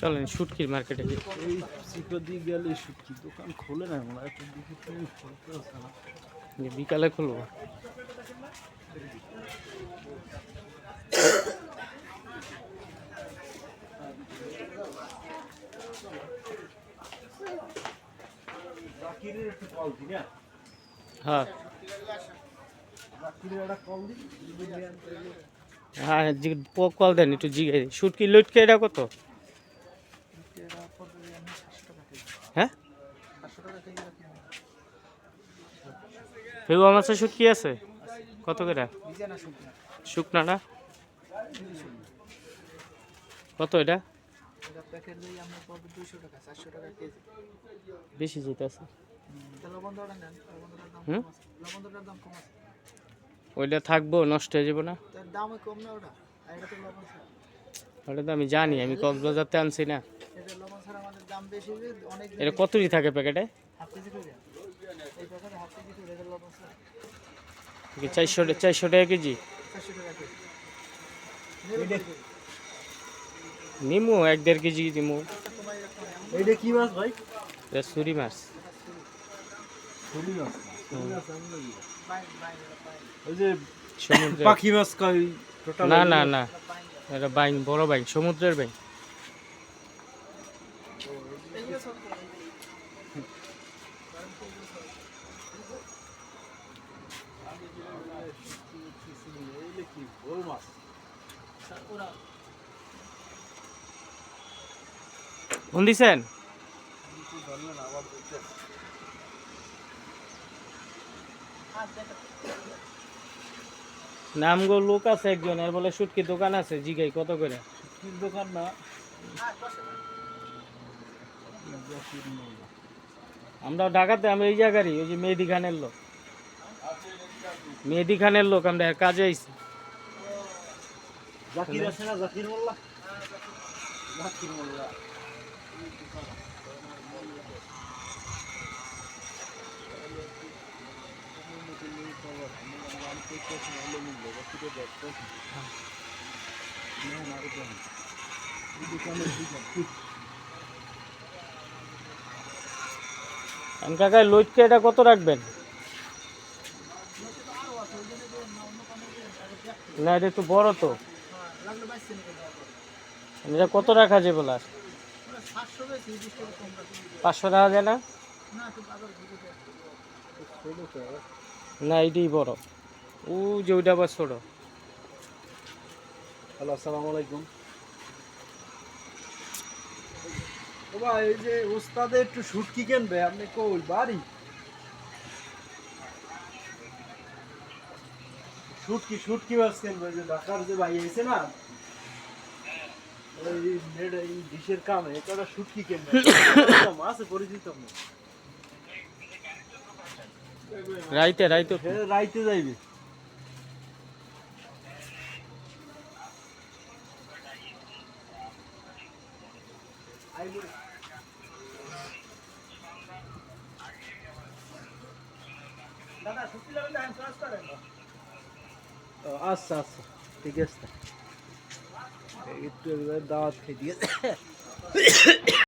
চলেন, শুটকির মার্কেটে। এই শিকড় দিয়ে গেলে শুটকি দোকান খোলে না বিকালে খুলবো হ্যাঁ কল দিই হ্যাঁ কল দেন একটু জিগাই শুটকি লুটকে এটা কত? হ্যাঁ? ফেগুয়া মাছের শুটকি আছে? কত করে? বিজানা শুনতে শুকনা না? কত এটা? বেশি যেতে আছে। ওইটা থাকব, নষ্ট হয়ে যাব না? কম না ওটা? আর এটা তো লবণ ছাড়া। ওটা তো আমি জানি আমি কক্সবাজারতে আনছি না। এটা লবণ ছাড়া আমাদের দাম বেশি অনেক এটা কতই থাকে প্যাকেটে? হাফ কেজি করে। এই প্যাকেটে হাফ কেজি করে এটা লবণ ছাড়া। চারশো চারশো টাকা কেজি? নিমু এক দেড় কেজি নিমু। এইটা কি মাছ ভাই? এটা সুরি মাছ। ছুরি মাছ। ওই যে সমুদ্রের পাখি মাছ কয় না না না। এটা বাইন বড় বাইন সমুদ্রের ওরা ফোন দিছেন দেখো নামগো লোক আছে একজন এর বলে শুটকি দোকান আছে জিগাই কত করে? কি দোকান না। আমরা ঢাকাতে আমি এই জায়গারই ওই যে মেহেদি খানের লোক। মেহেদি খানের লোক আমরা কাজে আইছি। জাকির আছে না জাকির মোল্লা? জাকির মোল্লা। কাকা লইটকে এটা কত রাখবেন? না, এটা একটু বড় তো। এটা কত রাখা যাবে বলা? ওরা সাতশো বেশি বিশ টাকা কম রাখো পাঁচশো টাকা যায় না? না এইটাই বড়। ও যে ওইটা আবার ছোট। হ্যালো আসসালামু আলাইকুম। ভাই এই যে ওস্তাদে একটু শুটকি কিনবে আপনি কই বাড়ি? শুটকি শুটকি মাছ কিনবে যে ঢাকার যে ভাই এসে না এই নেট এই ডিশের কামে এটা শুটকি কিনবে। মাছ পরিচিত আপনার রাইতে রাইতে। রাইতে যাইবে দাদা ছুটি লাগলে আমি ক্লাস করেন ও, আচ্ছা আচ্ছা ঠিক আছে। একটু দাওয়াত খেয়ে দিয়ে